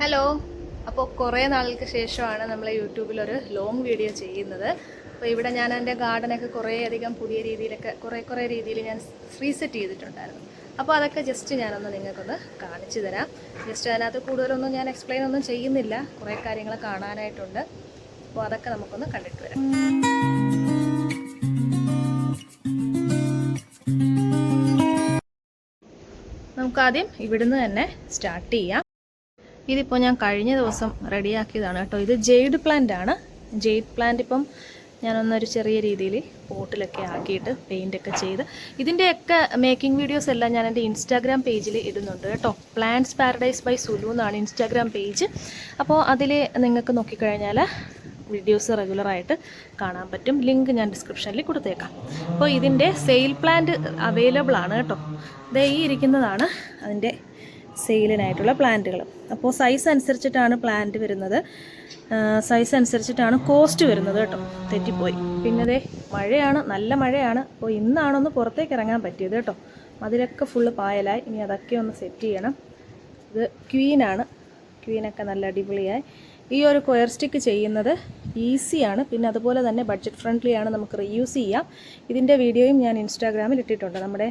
Hello അപ്പോൾ കുറേ നാളുകൾക്ക് ശേഷമാണ് നമ്മൾ യൂട്യൂബിൽ ഒരു ലോങ് വീഡിയോ ചെയ്യുന്നത്. അപ്പോൾ ഇവിടെ ഞാൻ എന്റെ ഗാർഡനൊക്കെ കുറേ അധികം പുതിയ രീതിയിലൊക്കെ കുറേ കുറേ രീതിയിൽ ഞാൻ റീസെറ്റ് ചെയ്തിട്ടുണ്ടായിരുന്നു. അപ്പോൾ അതൊക്കെ ജസ്റ്റ് ഞാനൊന്ന് നിങ്ങൾക്കൊന്ന് കാണിച്ചു തരാം. ജസ്റ്റ് അതിനകത്ത് കൂടുതലൊന്നും ഞാൻ എക്സ്പ്ലെയിൻ ഒന്നും ചെയ്യുന്നില്ല. കുറേ കാര്യങ്ങൾ കാണാനായിട്ടുണ്ട്. അപ്പോൾ അതൊക്കെ നമുക്കൊന്ന് കണ്ടിട്ട് വരാം. നമുക്കാദ്യം ഇവിടുന്ന് തന്നെ സ്റ്റാർട്ട് ചെയ്യാം. ഇതിപ്പോൾ ഞാൻ കഴിഞ്ഞ ദിവസം റെഡിയാക്കിയതാണ് കേട്ടോ. ഇത് ജെയ്ഡ് പ്ലാന്റ് ആണ്. ജെയ്ഡ് പ്ലാന്റ് ഇപ്പം ഞാനൊന്നൊരു ചെറിയ രീതിയിൽ പോട്ടിലൊക്കെ ആക്കിയിട്ട് പെയിന്റ് ഒക്കെ ചെയ്ത് ഇതിന്റെയൊക്കെ മേക്കിംഗ് വീഡിയോസ് എല്ലാം ഞാൻ എന്റെ ഇൻസ്റ്റാഗ്രാം പേജിൽ ഇടുന്നുണ്ട് കേട്ടോ. പ്ലാന്റ്സ് പാരഡൈസ് ബൈ സുലു എന്നാണ് ഇൻസ്റ്റാഗ്രാം പേജ് അപ്പോൾ അതിൽ നിങ്ങൾക്ക് നോക്കിക്കഴിഞ്ഞാൽ വീഡിയോസ് റെഗുലറായിട്ട് കാണാൻ പറ്റും. ലിങ്ക് ഞാൻ ഡിസ്ക്രിപ്ഷനിൽ കൊടുത്തേക്കാം. അപ്പോൾ ഇതിന്റെ സെയിൽ പ്ലാന്റ് അവൈലബിൾ ആണ് കേട്ടോ. ദേ ഈ ഇരിക്കുന്നതാണ് അതിന്റെ സെയിലിനായിട്ടുള്ള പ്ലാന്റുകൾ. അപ്പോൾ സൈസ് അനുസരിച്ചിട്ടാണ് പ്ലാന്റ് വരുന്നത്. സൈസ് അനുസരിച്ചിട്ടാണ് കോസ്റ്റ് വരുന്നത് കേട്ടോ. തെറ്റിപ്പോയി. പിന്നെ അതേ മഴയാണ് നല്ല മഴയാണ്. അപ്പോൾ ഇന്നാണൊന്ന് പുറത്തേക്ക് ഇറങ്ങാൻ പറ്റിയത് കേട്ടോ. അതിലൊക്കെ ഫുള്ള് പായലായി. ഇനി അതൊക്കെ ഒന്ന് സെറ്റ് ചെയ്യണം. ഇത് ക്വീനാണ് ക്വീനൊക്കെ നല്ല അടിപൊളിയായി. ഈ ഒരു കൊയർ സ്റ്റിക്ക് ചെയ്യുന്നത് ഈസിയാണ്. പിന്നെ അതുപോലെ തന്നെ ബഡ്ജറ്റ് ഫ്രണ്ട്ലി ആണ് നമുക്ക് റീയൂസ് ചെയ്യാം. ഇതിന്റെ വീഡിയോയും ഞാൻ ഇൻസ്റ്റാഗ്രാമിൽ ഇട്ടിട്ടുണ്ട്. നമ്മുടെ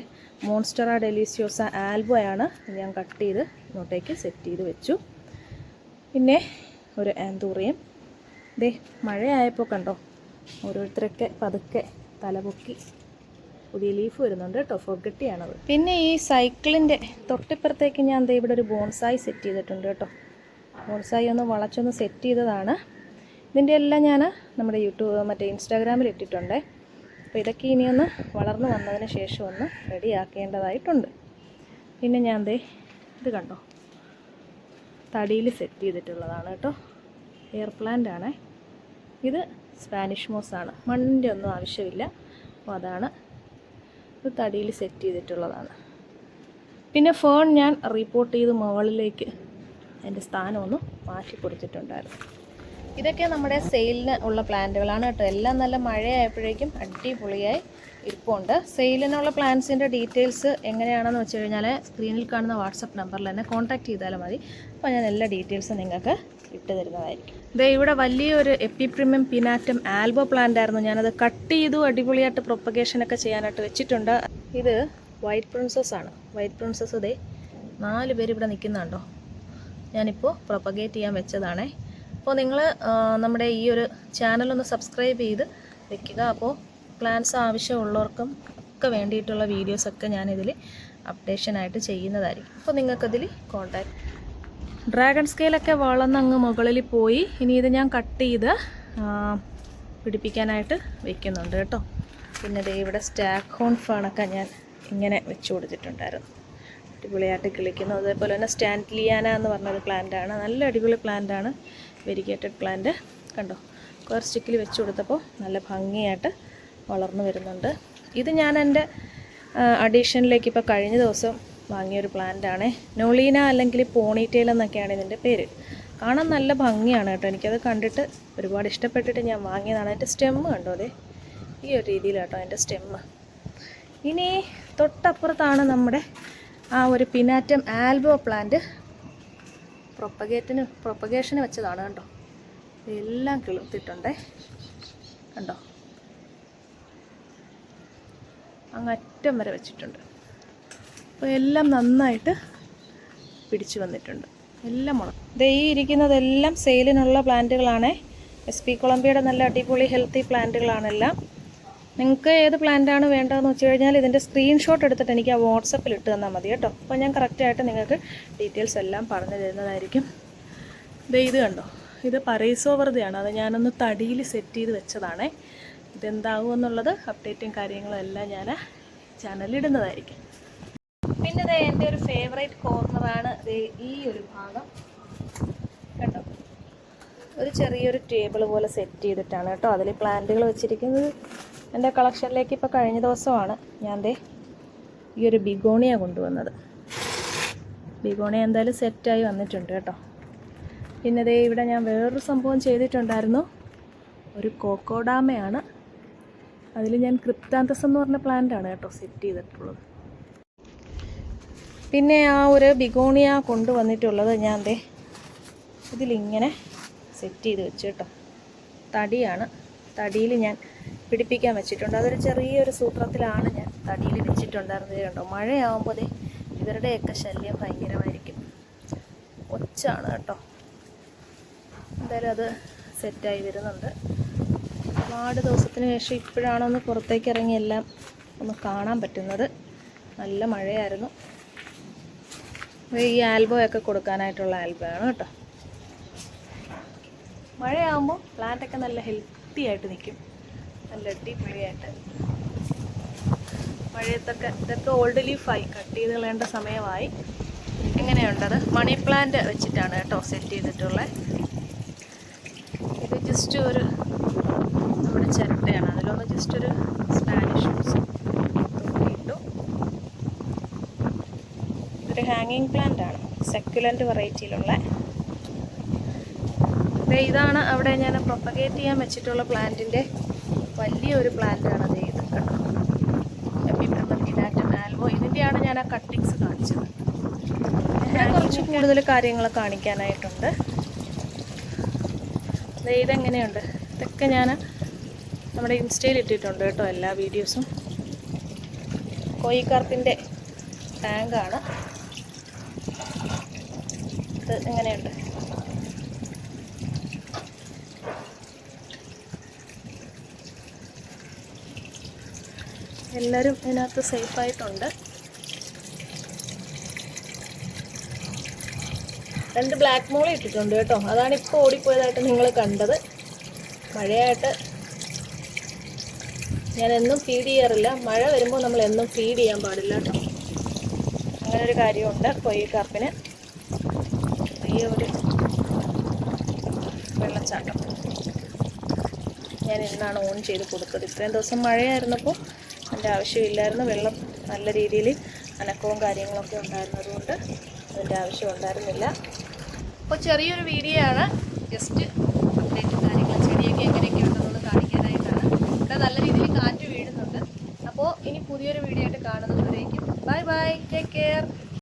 മോൺസ്റ്ററ ഡെലീസിയോസ ആൽബോയാണ് ഞാൻ കട്ട് ചെയ്ത് ഇങ്ങോട്ടേക്ക് സെറ്റ് ചെയ്ത് വെച്ചു. പിന്നെ ഒരു ആന്തൂറിയം ദേ മഴയായപ്പോൾ കണ്ടോ? ഓരോരുത്തരൊക്കെ പതുക്കെ തലപൊക്കി പുതിയ ലീഫ് വരുന്നുണ്ട് കേട്ടോ. ഫൊഗട്ടിയാണത് പിന്നെ ഈ സൈക്കിളിന്റെ തൊട്ടിപ്പുറത്തേക്ക് ഞാൻ ദേ ഇവിടെ ഒരു ബോൺസായി സെറ്റ് ചെയ്തിട്ടുണ്ട് കേട്ടോ. ബോൺസായി ഒന്ന് വളച്ചൊന്ന് സെറ്റ് ചെയ്തതാണ്. ഇതിന്റെ എല്ലാം ഞാൻ നമ്മുടെ യൂട്യൂബ് മറ്റേ ഇൻസ്റ്റാഗ്രാമിൽ ഇട്ടിട്ടുണ്ട്. അപ്പോൾ ഇതൊക്കെ ഇനിയൊന്ന് വളർന്നു വന്നതിന് ശേഷം ഒന്ന് റെഡിയാക്കേണ്ടതായിട്ടുണ്ട് പിന്നെ ഞാൻ ദേ ഇത് കണ്ടോ? തടിയിൽ സെറ്റ് ചെയ്തിട്ടുള്ളതാണ് കേട്ടോ. എയർ പ്ലാന്റ് ആണ്. ഇത് സ്പാനിഷ് മോസ് ആണ്. മണ്ണിന്റെ ഒന്നും ആവശ്യമില്ല. അപ്പോൾ അതാണ് ഇത് തടിയിൽ സെറ്റ് ചെയ്തിട്ടുള്ളതാണ്. പിന്നെ ഫോൺ ഞാൻ റിപ്പോർട്ട് ചെയ്ത് മുകളിലേക്ക് അതിന്റെ സ്ഥാനം ഒന്ന് മാറ്റി കൊടുത്തിട്ടുണ്ടായിരുന്നു ഇതൊക്കെ നമ്മുടെ സെയിലിന് ഉള്ള പ്ലാന്റുകളാണ് കേട്ടോ. എല്ലാം നല്ല മഴയായപ്പോഴേക്കും അടിപൊളിയായി ഇരിപ്പുണ്ട്. സെയിലിനുള്ള പ്ലാന്റ്സിന്റെ ഡീറ്റെയിൽസ് എങ്ങനെയാണെന്ന് വെച്ച് കഴിഞ്ഞാൽ സ്ക്രീനിൽ കാണുന്ന വാട്സപ്പ് നമ്പറിൽ തന്നെ കോൺടാക്ട് ചെയ്താലും മതി. അപ്പോൾ ഞാൻ എല്ലാ ഡീറ്റെയിൽസും നിങ്ങൾക്ക് ഇട്ട് തരുന്നതായിരിക്കും. ദേ ഇവിടെ വലിയൊരു എപ്പിപ്രിമിയം പിനാറ്റം ആൽബോ പ്ലാന്റ് ആയിരുന്നു. ഞാനത് കട്ട് ചെയ്തു അടിപൊളിയായിട്ട് പ്രൊപ്പഗേഷനൊക്കെ ചെയ്യാനായിട്ട് വെച്ചിട്ടുണ്ട്. ഇത് വൈറ്റ് പ്രിൻസസ് ആണ്. വൈറ്റ് പ്രിൻസസ് ദേ നാല് പേര് ഇവിടെ നിൽക്കുന്നുണ്ടോ? ഞാനിപ്പോൾ പ്രൊപ്പഗേറ്റ് ചെയ്യാൻ വെച്ചതാണേ. അപ്പോൾ നിങ്ങൾ നമ്മുടെ ഈ ഒരു ചാനലൊന്ന് സബ്സ്ക്രൈബ് ചെയ്ത് വെക്കുക. അപ്പോൾ പ്ലാൻസ് ആവശ്യമുള്ളവർക്കും ഒക്കെ വേണ്ടിയിട്ടുള്ള വീഡിയോസൊക്കെ ഞാനിതിൽ അപ്ഡേഷനായിട്ട് ചെയ്യുന്നതായിരിക്കും. അപ്പോൾ നിങ്ങൾക്കതിൽ കോൺടാക്ട് ഡ്രാഗൺ സ്കെയിലൊക്കെ വളർന്നങ്ങ് മുകളിൽ പോയി. ഇനി ഇത് ഞാൻ കട്ട് ചെയ്ത് പിടിപ്പിക്കാനായിട്ട് വെക്കുന്നുണ്ട് കേട്ടോ. പിന്നെ ഇവിടെ സ്റ്റാക്ക് ഹോൺ ഫോണൊക്കെ ഞാൻ ഇങ്ങനെ വെച്ച് കൊടുത്തിട്ടുണ്ടായിരുന്നു. അടിപൊളിയായിട്ട് കിളിക്കുന്നു. അതേപോലെ തന്നെ സ്റ്റാൻഡ്ലിയാന എന്ന് പറഞ്ഞൊരു പ്ലാന്റ് ആണ്. നല്ല അടിപൊളി പ്ലാന്റ് ആണ്. വെരിഗേറ്റഡ് പ്ലാന്റ് കണ്ടോ? കുറേ സ്റ്റിക്കിൽ വെച്ച് കൊടുത്തപ്പോൾ നല്ല ഭംഗിയായിട്ട് വളർന്നു വരുന്നുണ്ട്. ഇത് ഞാൻ എന്റെ അഡീഷനിലേക്ക് ഇപ്പോൾ കഴിഞ്ഞ ദിവസം വാങ്ങിയൊരു പ്ലാന്റ് ആണ്. നോളീന അല്ലെങ്കിൽ പോണിറ്റെയിൽ എന്നൊക്കെയാണ് ഇതിന്റെ പേര്. കാണാൻ നല്ല ഭംഗിയാണ് കേട്ടോ. എനിക്കത് കണ്ടിട്ട് ഒരുപാട് ഇഷ്ടപ്പെട്ടിട്ട് ഞാൻ വാങ്ങിയതാണ്. അതിന്റെ സ്റ്റെമ്മ് കണ്ടോ അതെ ഈ ഒരു രീതിയിലാട്ടോ അതിന്റെ സ്റ്റെമ്മ് ഇനി തൊട്ടപ്പുറത്താണ് നമ്മുടെ ആ ഒരു പിനാറ്റം ആൽബോ പ്ലാന്റ് പ്രൊപ്പഗേറ്റിന് പ്രൊപ്പഗേഷന് വെച്ചതാണ് കണ്ടോ? എല്ലാം കിളുത്തിട്ടുണ്ടേ. കണ്ടോ? അങ്ങറ്റം വരെ വെച്ചിട്ടുണ്ട്. അപ്പോൾ എല്ലാം നന്നായിട്ട് പിടിച്ചു വന്നിട്ടുണ്ട്. എല്ലാം മുള ദേ ഈ ഇരിക്കുന്നതെല്ലാം സെയിലിനുള്ള പ്ലാന്റുകളാണേ. എസ് പി കൊളംബിയുടെ നല്ല അടിപൊളി ഹെൽത്തി പ്ലാന്റുകളാണെല്ലാം. നിങ്ങൾക്ക് ഏത് പ്ലാന്റാണ് വേണ്ടതെന്ന് വെച്ച് കഴിഞ്ഞാൽ ഇതിന്റെ സ്ക്രീൻഷോട്ട് എടുത്തിട്ട് എനിക്ക് ആ വാട്സപ്പിൽ ഇട്ട് തന്നാൽ മതി കേട്ടോ. അപ്പോൾ ഞാൻ കറക്റ്റായിട്ട് നിങ്ങൾക്ക് ഡീറ്റെയിൽസ് എല്ലാം പറഞ്ഞു തരുന്നതായിരിക്കും. ദേ ഇത് കണ്ടോ? ഇത് പറീസോവറുതയാണ് അത് ഞാനൊന്ന് തടിയിൽ സെറ്റ് ചെയ്ത് വെച്ചതാണേ. ഇതെന്താകും എന്നുള്ളത് അപ്ഡേറ്റും കാര്യങ്ങളും എല്ലാം ഞാൻ ചാനലിടുന്നതായിരിക്കും പിന്നെ ദേ എന്റെ ഒരു ഫേവറേറ്റ് കോർണറാണ് ഈ ഒരു ഭാഗം. ഒരു ചെറിയൊരു ടേബിൾ പോലെ സെറ്റ് ചെയ്തിട്ടാണ് കേട്ടോ അതിൽ പ്ലാന്റുകൾ വെച്ചിരിക്കുന്നത്. എന്റെ കളക്ഷനിലേക്ക് ഇപ്പോൾ കഴിഞ്ഞ ദിവസമാണ്. ഞാൻ ദേ ഈ ഒരു ബിഗോണിയ കൊണ്ടുവന്നത്. ബിഗോണിയ എന്തായാലും സെറ്റായി വന്നിട്ടുണ്ട് കേട്ടോ. പിന്നെ ദേ ഇവിടെ ഞാൻ വേറൊരു സംഭവം ചെയ്തിട്ടുണ്ടായിരുന്നു. ഒരു കോക്കോഡാമയാണ്. അതിൽ ഞാൻ ക്രിപ്താന്തസ് എന്ന് പറഞ്ഞ പ്ലാന്റാണ് കേട്ടോ സെറ്റ് ചെയ്തിട്ടുള്ളത്. പിന്നെ ആ ഒരു ബിഗോണിയ കൊണ്ടുവന്നിട്ടുള്ളത് ഞാൻ ദേ ഇതിലിങ്ങനെ സെറ്റ് ചെയ്ത് വെച്ച് കേട്ടോ. തടിയാണ്. തടിയിൽ ഞാൻ പിടിപ്പിക്കാൻ വെച്ചിട്ടുണ്ട്. അതൊരു ചെറിയൊരു സൂത്രത്തിലാണ് ഞാൻ തടിയിൽ വെച്ചിട്ടുണ്ടായിരുന്നത് കണ്ടോ. മഴയാകുമ്പോഴേ ഇവരുടെയൊക്കെ ശല്യം ഭയങ്കരമായിരിക്കും. ഒച്ചാണ് കേട്ടോ. എന്തായാലും അത് സെറ്റായി വരുന്നുണ്ട്. ഒരുപാട് ദിവസത്തിന് ശേഷം ഇപ്പോഴാണൊന്ന് പുറത്തേക്ക് ഇറങ്ങി എല്ലാം ഒന്ന് കാണാൻ പറ്റുന്നത്. നല്ല മഴയായിരുന്നു. ഈ ആൽബമൊക്കെ കൊടുക്കാനായിട്ടുള്ള ആൽബമാണ് കേട്ടോ. മഴയാകുമ്പോൾ പ്ലാന്റൊക്കെ നല്ല ഹെൽത്തി ആയിട്ട് നിൽക്കും നല്ല അടിപൊളിയായിട്ട്. മഴയത്തൊക്കെ ഇതൊക്കെ ഓൾഡ് ലീഫായി കട്ട് ചെയ്ത് കളയേണ്ട സമയമായി. എങ്ങനെയുണ്ടത് മണി പ്ലാന്റ് വെച്ചിട്ടാണ് കേട്ടോ സെറ്റ് ചെയ്തിട്ടുള്ളത് ഇത് ജസ്റ്റ് ഒരു നമ്മുടെ ചിരട്ടയാണ്. അതിലൊന്ന് ജസ്റ്റ് ഒരു സ്പാനിഷ് തൂക്കിയിട്ടു ഇതൊരു ഹാങ്ങിങ് പ്ലാന്റ് ആണ്. സെക്യുലന്റ് വെറൈറ്റിയിലുള്ള ഇതാണ് അവിടെ ഞാൻ പ്രൊപ്പഗേറ്റ് ചെയ്യാൻ വെച്ചിട്ടുള്ള പ്ലാന്റിന്റെ വലിയൊരു പ്ലാന്റാണ് അത് ഇത് കേട്ടോ എപ്പിപ്രമൽഗിനാറ്റം ആൽബോ ഇതിന്റെയാണ് ഞാൻ ആ കട്ടിങ്സ് കാണിച്ചത്. ഇവിടെ കുറച്ച് കൂടുതൽ കാര്യങ്ങൾ കാണിക്കാനായിട്ടുണ്ട്. ഇതെങ്ങനെയുണ്ട്? ഇതൊക്കെ ഞാൻ നമ്മുടെ ഇൻസ്റ്റയിൽ ഇട്ടിട്ടുണ്ട് കേട്ടോ എല്ലാ വീഡിയോസും കോയിക്കാർത്തിന്റെ ടാങ്കാണ്. ഇത് എങ്ങനെയുണ്ട്? എല്ലാവരും ഇതിനകത്ത് സേഫായിട്ടുണ്ട് രണ്ട് ബ്ലാക്ക് മോളി ഇട്ടിട്ടുണ്ട് കേട്ടോ. അതാണ് ഇപ്പോൾ ഓടിപ്പോയതായിട്ട് നിങ്ങൾ കണ്ടത്. മഴയായിട്ട് ഞാൻ എന്നും ഫീഡ് ചെയ്യാറില്ല. മഴ വരുമ്പോൾ നമ്മൾ എന്നും ഫീഡ് ചെയ്യാൻ പാടില്ല കേട്ടോ. അങ്ങനൊരു കാര്യമുണ്ട് കാപ്പിന് ഈ ഒരു വെള്ളച്ചാട്ടം. ഞാൻ ഇന്നാണ് ഓൺ ചെയ്ത് കൊടുത്തത്. ഇത്രയും ദിവസം മഴയായിരുന്നപ്പോൾ അതിന്റെ ആവശ്യമില്ലായിരുന്നു. വെള്ളം നല്ല രീതിയിൽ അനക്കവും കാര്യങ്ങളൊക്കെ ഉണ്ടായിരുന്നതുകൊണ്ട് അതിന്റെ ആവശ്യം ഉണ്ടായിരുന്നില്ല. അപ്പോൾ ചെറിയൊരു വീഡിയോ ആണ് ജസ്റ്റ് അപ്ഡേറ്റും കാര്യങ്ങളും ചെടിയൊക്കെ എങ്ങനെയൊക്കെ ഉണ്ടെന്നുള്ളത് കാണിക്കാനായിട്ടാണ്. ഇവിടെ നല്ല രീതിയിൽ കാറ്റ് വീഴുന്നുണ്ട്. അപ്പോൾ ഇനി പുതിയൊരു വീഡിയോ ആയിട്ട് കാണുന്നതുവരേക്കും. Bye bye. Take care